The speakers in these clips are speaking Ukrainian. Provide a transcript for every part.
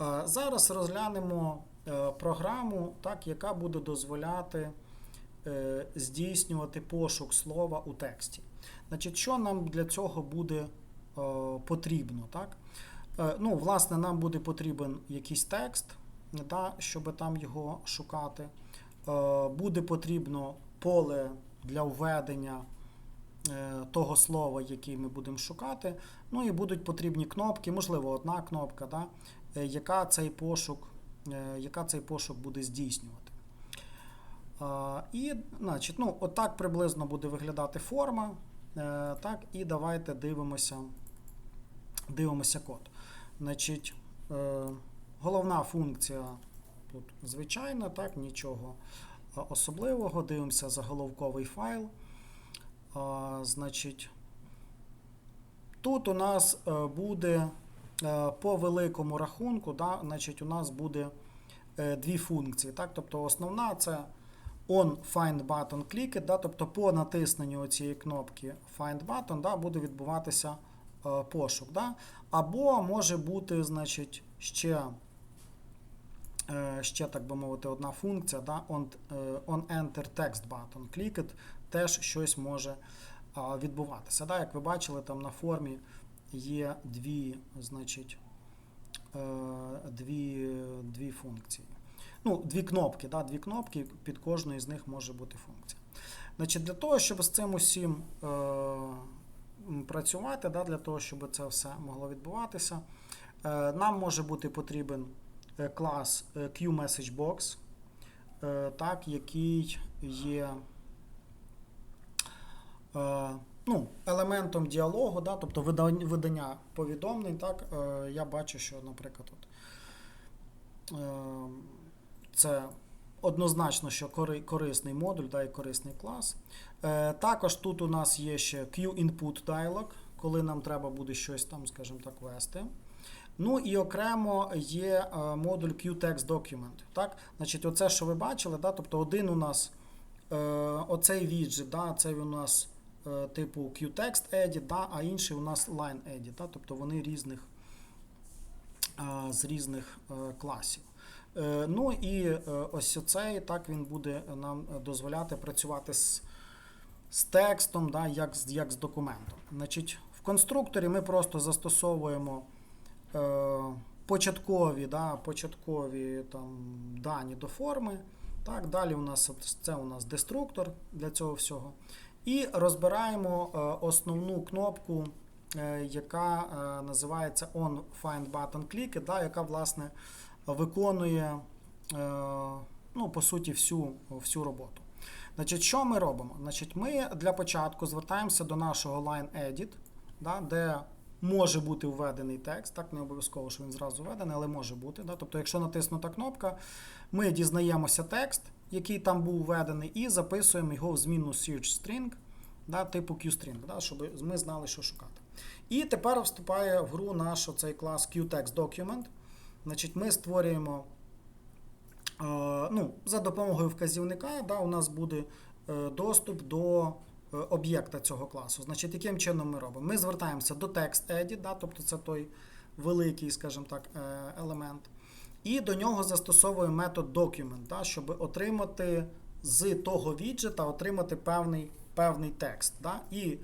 Е, Зараз розглянемо е, програму, так, яка буде дозволяти е, здійснювати пошук слова у тексті. Значить, що нам для цього буде потрібно? Так? Ну, власне, нам буде потрібен якийсь текст, да, щоб там його шукати. Буде потрібно поле для введення того слова, яке ми будемо шукати. Ну і будуть потрібні кнопки, можливо, одна кнопка, да, е, яка цей пошук, е, яка цей пошук буде здійснювати. І, значить, ну, отак приблизно буде виглядати форма. Е, Так, і давайте дивимося, дивимося код. Значить, е, головна функція тут звичайна, так, нічого е, особливого. Дивимося заголовковий файл. Значить, тут у нас е, буде е, по великому рахунку, да, значить, у нас буде е, дві функції. Так? Тобто основна це on find button click, да, тобто по натисненню цієї кнопки find button да, буде відбуватися пошук. Да? Або може бути, значить, ще, ще, так би мовити, одна функція, да, on, on enter text button click, it, теж щось може відбуватися. Да? Як ви бачили, там на формі є дві, значить, е, дві, дві функції. Ну, дві кнопки, да, дві кнопки, під кожною з них може бути функція. Значить, Для того, щоб з цим усім е, працювати, да, для того, щоб це все могло відбуватися, е, нам може бути потрібен е, клас е, QMessageBox, е, так, який є ну, елементом діалогу, да, тобто видання, повідомлень. Так, е, я бачу, що, наприклад, от, е, це однозначно, що корисний модуль да, і корисний клас. Е, також тут у нас є ще Q-Input Dialog, коли нам треба буде щось там, скажімо так, вести. Ну і окремо є е, модуль QText Document. Так? Значить, оце, що ви бачили, да? тобто один у нас е, оцей віджит, да? це у нас е, типу QText Edit, да? а інший у нас Line Edit, да? тобто вони різних, е, з різних е, класів. Е, Ну і е, ось оцей, так він буде нам дозволяти працювати з, з текстом, да, як, з- як з документом. Значить, в конструкторі ми просто застосовуємо е, початкові, да, початкові там, дані до форми. Так, далі у нас це у нас деструктор для цього всього. І розбираємо е, основну кнопку, е, яка е, називається On Find Button Click, да, яка власне виконує ну, по суті всю, всю роботу. Значить, що ми робимо? Значить, ми для початку звертаємося до нашого line edit, да, де може бути введений текст. Так, не обов'язково, що він зразу введений, але може бути. Да. Тобто, якщо натиснута кнопка, ми дізнаємося текст, який там був введений, і записуємо його в змінну search string, да, типу QString, да, щоб ми знали, що шукати. І тепер вступає в гру наш оцей клас QTextDocument. Значить, ми створюємо е, ну, за допомогою вказівника, да, у нас буде е, доступ до е, об'єкта цього класу. Значить, яким чином ми робимо? Ми звертаємося до TextEdit, да, тобто це той великий, скажімо так, е, елемент. І до нього застосовуємо метод document, да, щоб отримати з того віджета отримати певний, певний текст. Да, і,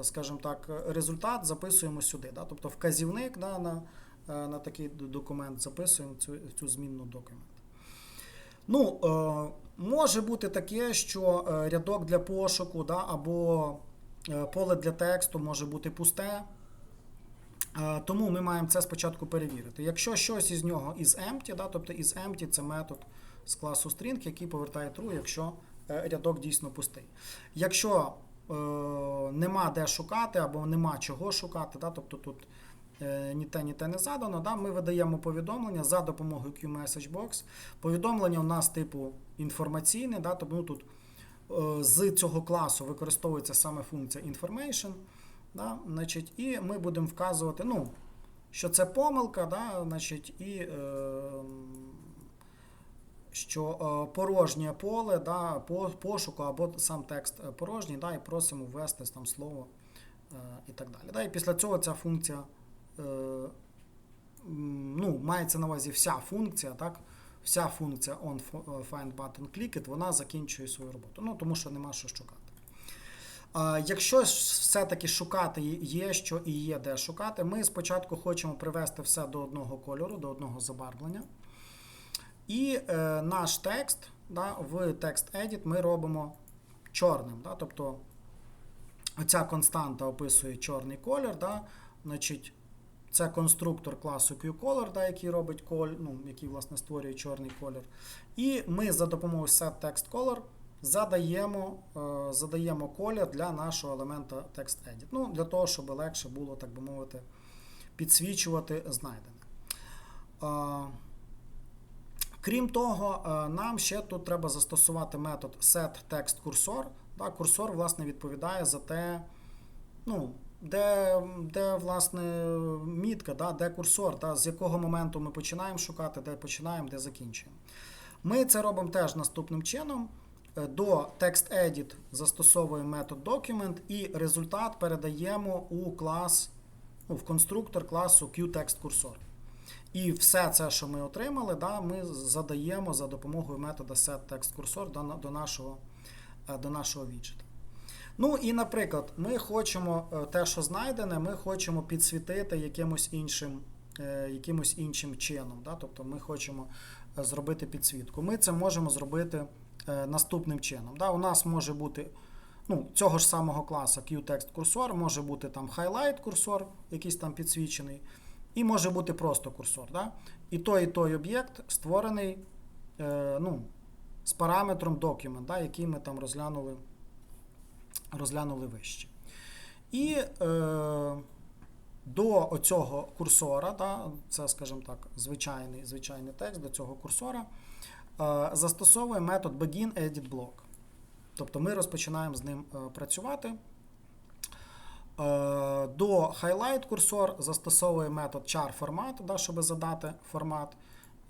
е, скажімо так, результат записуємо сюди. Да, тобто вказівник да, на, е, на такий документ записуємо цю, цю змінну документ. Ну, е, може бути таке, що е, рядок для пошуку да, або поле для тексту може бути пусте. Е, Тому ми маємо це спочатку перевірити. Якщо щось із нього із empty, да, тобто із empty це метод з класу string, який повертає true, якщо е, рядок дійсно пустий. Якщо е, нема де шукати або нема чого шукати, да, тобто тут е, ні те, ні те не задано, да, ми видаємо повідомлення за допомогою QMessageBox. Повідомлення у нас типу інформаційне, да, тобто ну, тут е, з цього класу використовується саме функція information. Да, значить, і ми будемо вказувати, ну, що це помилка, да, значить, і е, що е, порожнє поле да, по пошуку або сам текст е, порожній, да, і просимо ввести там слово е, і так далі. Да, і після цього ця функція е, ну, мається на увазі вся функція, так? Вся функція on find button click it, вона закінчує свою роботу. Ну, тому що нема що шукати. Якщо все-таки шукати є що і є де шукати, ми спочатку хочемо привести все до одного кольору, до одного забарвлення. І е, наш текст да, в текст Edit ми робимо чорним. Да, тобто оця константа описує чорний колір. Да, значить, це конструктор класу QColor, да, який робить коль, ну, який власне створює чорний колір. І ми за допомогою setTextColor задаємо, е, задаємо колір для нашого елемента TextEdit. Ну, для того, щоб легше було, так би мовити, підсвічувати знайдене. Е, Крім того, е, нам ще тут треба застосувати метод setTextCursor. Курсор, власне, відповідає за те, ну, де, де власне, мітка, да, де курсор, да, з якого моменту ми починаємо шукати, де починаємо, де закінчуємо. Ми це робимо теж наступним чином. Е, До TextEdit застосовуємо метод document і результат передаємо у клас, ну, в конструктор класу QTextCursor. І все це, що ми отримали, да, ми задаємо за допомогою метода setTextCursor до, до нашого, е, до нашого віджета. Ну і, наприклад, ми хочемо е, те, що знайдене, ми хочемо підсвітити якимось іншим, якимось іншим чином. Да? Тобто ми хочемо зробити підсвітку. Ми це можемо зробити наступним чином. Да? У нас може бути ну, цього ж самого класу QText курсор, може бути там highlight курсор, якийсь там підсвічений, і може бути просто курсор. Да? І той, і той об'єкт створений е, ну, з параметром document, да? який ми там розглянули розглянули вище. І е, до оцього курсора, да, це, скажімо так, звичайний звичайний текст до цього курсора, е, застосовує метод begin edit block. Тобто ми розпочинаємо з ним е, працювати. Е, до highlight курсор застосовує метод char format, да, щоб задати формат.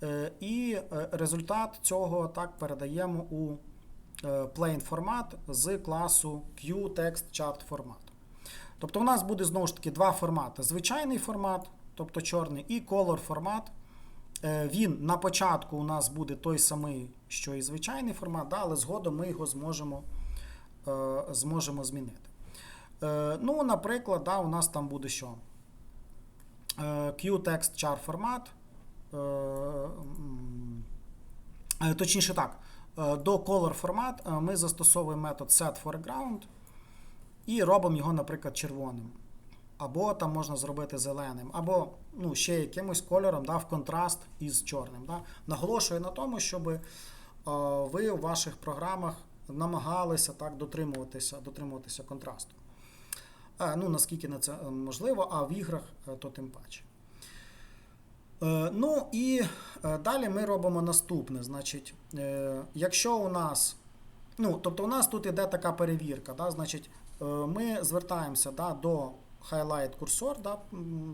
Е, і е, результат цього так передаємо у plain формат з класу QTextChartFormat. Тобто у нас буде знову ж таки два формати: звичайний формат, тобто чорний, і color формат. Він на початку у нас буде той самий, що і звичайний формат, да, але згодом ми його зможемо зможемо змінити. Ну, Наприклад, да, у нас там буде що? QTextChartFormat. Точніше так. До color формат ми застосовуємо метод setForeground і робимо його, наприклад, червоним. Або там можна зробити зеленим, або ну, ще якимось кольором да, в контраст із чорним. Да. Наголошую на тому, щоб ви у ваших програмах намагалися так дотримуватися дотримуватися контрасту. Ну, Наскільки на це можливо, а в іграх то тим паче. Ну і далі ми робимо наступне. Значить, якщо у нас, ну, тобто у нас тут іде така перевірка, да, значить, ми звертаємося да, до highlight курсор, да,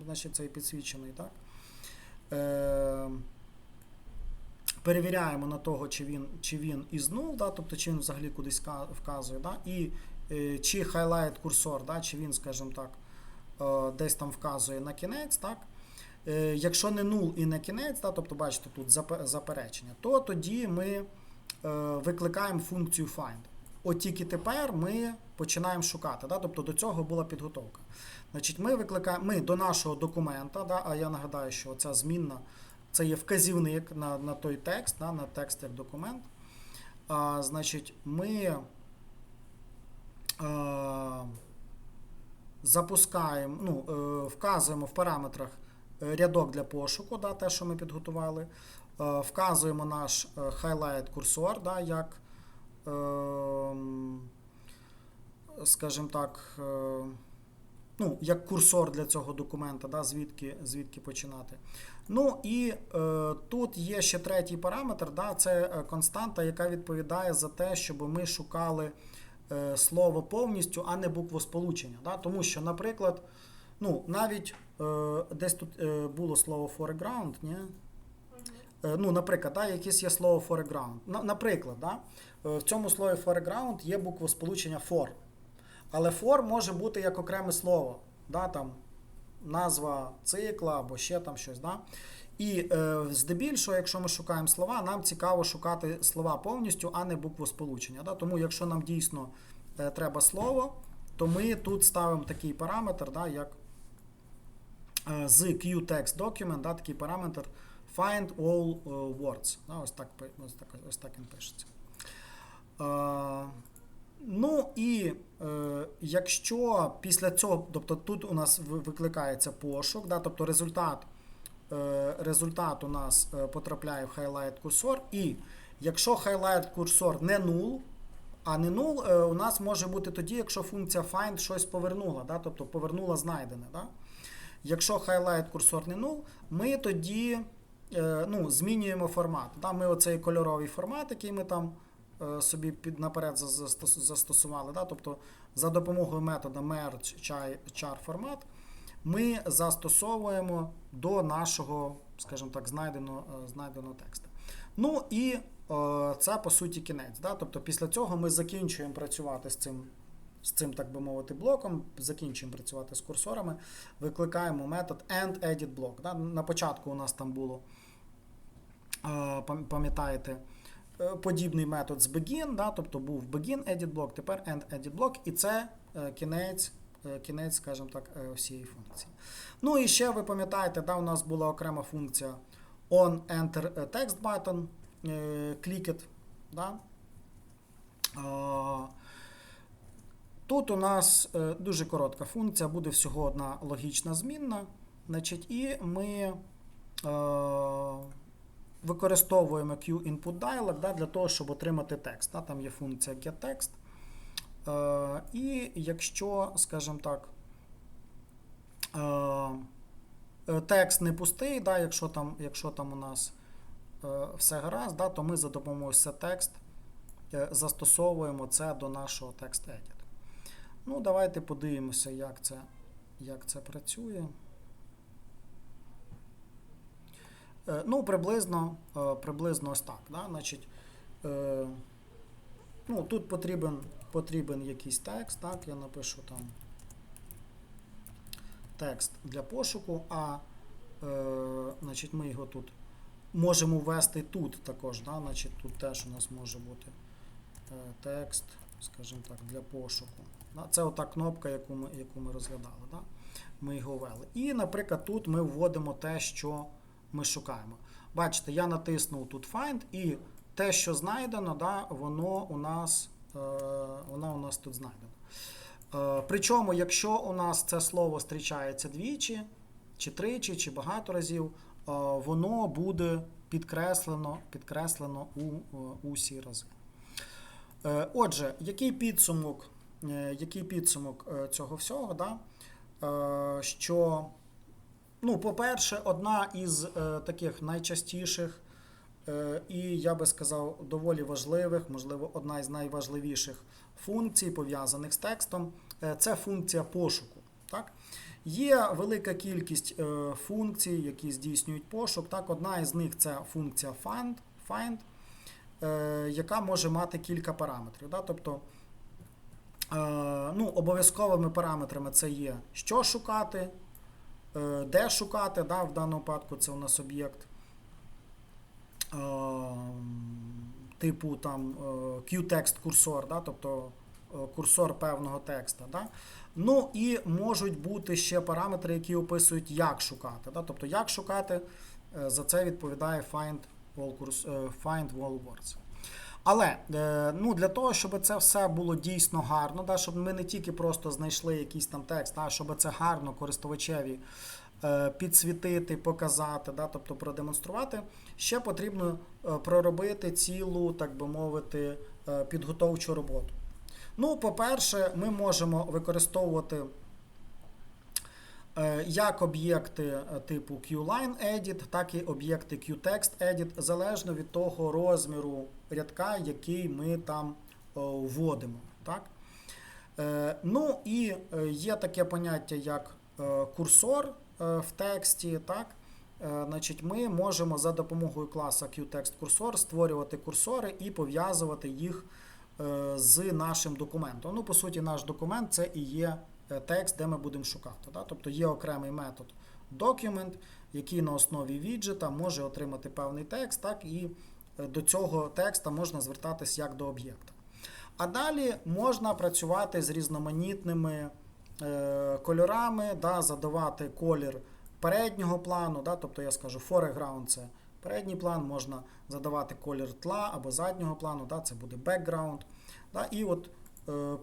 значить, цей підсвічений, так, перевіряємо на того, чи він чи він із null, да, тобто чи він взагалі кудись вказує, да, і чи highlight курсор, да, чи він, скажімо так, десь там вказує на кінець, так. Якщо не нул і не кінець, да, тобто бачите тут заперечення, то тоді ми викликаємо функцію find. От тільки тепер ми починаємо шукати. Да, Тобто до цього була підготовка. Значить, Ми викликаємо ми до нашого документа, да, а я нагадаю, що ця змінна це є вказівник на на той текст, да, на текст як документ. А, Значить, ми а, запускаємо, ну, вказуємо в параметрах рядок для пошуку, да, те, що ми підготували. Вказуємо наш highlight курсор, да, як, скажімо так, ну, як курсор для цього документа, да, звідки звідки починати. Ну і е, тут є ще третій параметр, да, це константа, яка відповідає за те, щоб ми шукали е, слово повністю, а не буквосполучення. Да, Тому що, наприклад, ну, навіть е, десь тут е, було слово foreground, ні? Е, ну, Наприклад, да, якесь є слово foreground. Наприклад, да, в цьому слові foreground є буквосполучення for. Але for може бути як окреме слово. Да, там, назва цикла або ще там щось. Да? І е, здебільшого, якщо ми шукаємо слова, нам цікаво шукати слова повністю, а не букву сполучення. Да? Тому якщо нам дійсно е, треба слово, то ми тут ставимо такий параметр, да, як е, з QText document, да, такий параметр find all е, words. Ось, так, ось, так, ось так він пишеться. Е, Ну і е, якщо після цього, тобто тут у нас викликається пошук, да, тобто результат, е, результат у нас е, потрапляє в highlight курсор, і якщо highlight курсор не null, а не null е, у нас може бути тоді, якщо функція find щось повернула, да, тобто повернула знайдене. Да. Якщо highlight курсор не null, ми тоді ну, змінюємо формат. Да. Ми оцей кольоровий формат, який ми там е, собі під наперед застосували. Да? Тобто за допомогою метода merge char, format ми застосовуємо до нашого, скажімо так, знайденого, е, знайденого тексту. Ну і е, це по суті кінець. Да? Тобто після цього ми закінчуємо працювати з цим. З цим, так би мовити, блоком, закінчуємо працювати з курсорами, викликаємо метод endEditBlock. Да? На початку у нас там було, е, пам'ятаєте, е, подібний метод з begin, да? тобто був begin edit block, тепер end edit block, і це е, кінець, е, кінець, скажімо так, е, всієї функції. Ну і ще ви пам'ятаєте, да, у нас була окрема функція on enter text button, е, click it. Да? Е, Тут у нас е, дуже коротка функція, буде всього одна логічна змінна. Значить, і ми е, використовуємо QInput dialog да, для того, щоб отримати текст. Да, там є функція getText. Е, і якщо, скажімо так, е, е, текст не пустий, да, якщо, там, якщо там у нас е, все гаразд, да, то ми за допомогою setText е, застосовуємо це до нашого text-edit. Ну, давайте подивимося, як це, як це працює. Е, Ну, приблизно, е, приблизно ось так. Да? Значить, е, ну, тут потрібен, потрібен якийсь текст. Так? Я напишу там текст для пошуку, а е, значить, ми його тут можемо ввести тут також. Да? Значить, тут теж у нас може бути е, текст, скажімо так, для пошуку. Це ота кнопка, яку ми, яку ми розглядали. Да? Ми його ввели. І, наприклад, тут ми вводимо те, що ми шукаємо. Бачите, я натиснув тут Find, і те, що знайдено, да, воно у нас, е, воно у нас тут знайдено. Е, причому, якщо у нас це слово зустрічається двічі, чи тричі, чи багато разів, е, воно буде підкреслено, підкреслено у, е, усі рази. Е, Отже, який підсумок, е, який підсумок е, цього всього? Да? Що, ну, по-перше, одна із е, таких найчастіших е, і, я би сказав, доволі важливих, можливо, одна із найважливіших функцій, пов'язаних з текстом, е, це функція пошуку. Так? Є велика кількість е, функцій, які здійснюють пошук. Так, одна із них це функція find, find е, яка може мати кілька параметрів. Да? Тобто, е, ну, обов'язковими параметрами це є що шукати, де шукати, да? в даному випадку це у нас об'єкт е, типу там е, QText курсор, да? тобто е, курсор певного текста. Да? Ну і можуть бути ще параметри, які описують, як шукати. Да? Тобто, як шукати, е, за це відповідає find all, е, find all words. Але е, ну, для того, щоб це все було дійсно гарно, да, щоб ми не тільки просто знайшли якийсь там текст, а щоб це гарно користувачеві е, підсвітити, показати, да, тобто продемонструвати, ще потрібно е, проробити цілу, так би мовити, підготовчу роботу. Ну, по-перше, ми можемо використовувати як об'єкти е, типу QLine Edit, так і об'єкти QText Edit, залежно від того розміру рядка, який ми там е, вводимо. Так? Е, Ну і е, є таке поняття, як е, курсор е, в тексті. Так? Е, Значить, Ми можемо за допомогою класа QText-курсор створювати курсори і пов'язувати їх е, з нашим документом. Ну, по суті, наш документ це і є е, текст, де ми будемо шукати. Да? Тобто є окремий метод document, який на основі віджета може отримати певний текст, так, і е, до цього текста можна звертатись як до об'єкта. А далі можна працювати з різноманітними е, кольорами, да, задавати колір переднього плану, да, тобто я скажу foreground це передній план, можна задавати колір тла або заднього плану, да, це буде background. Да, і от е,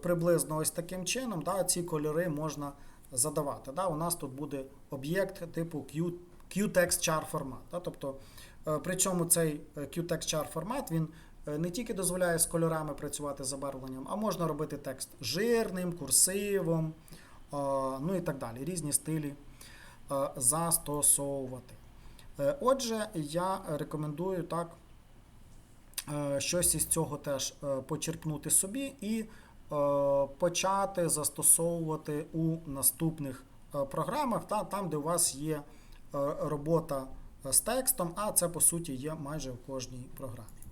приблизно ось таким чином да, ці кольори можна задавати. Да. У нас тут буде об'єкт типу QTextChar формат. Да, тобто, е, при цьому цей е, QTextChar формат він е, не тільки дозволяє з кольорами працювати з забарвленням, а можна робити текст жирним, курсивом, е, ну і так далі. Різні стилі е, застосовувати. Е, Отже, я рекомендую так е, щось із цього теж е, почерпнути собі і е, почати застосовувати у наступних е, програмах, та, там, де у вас є е, робота з текстом, а це по суті є майже в кожній програмі.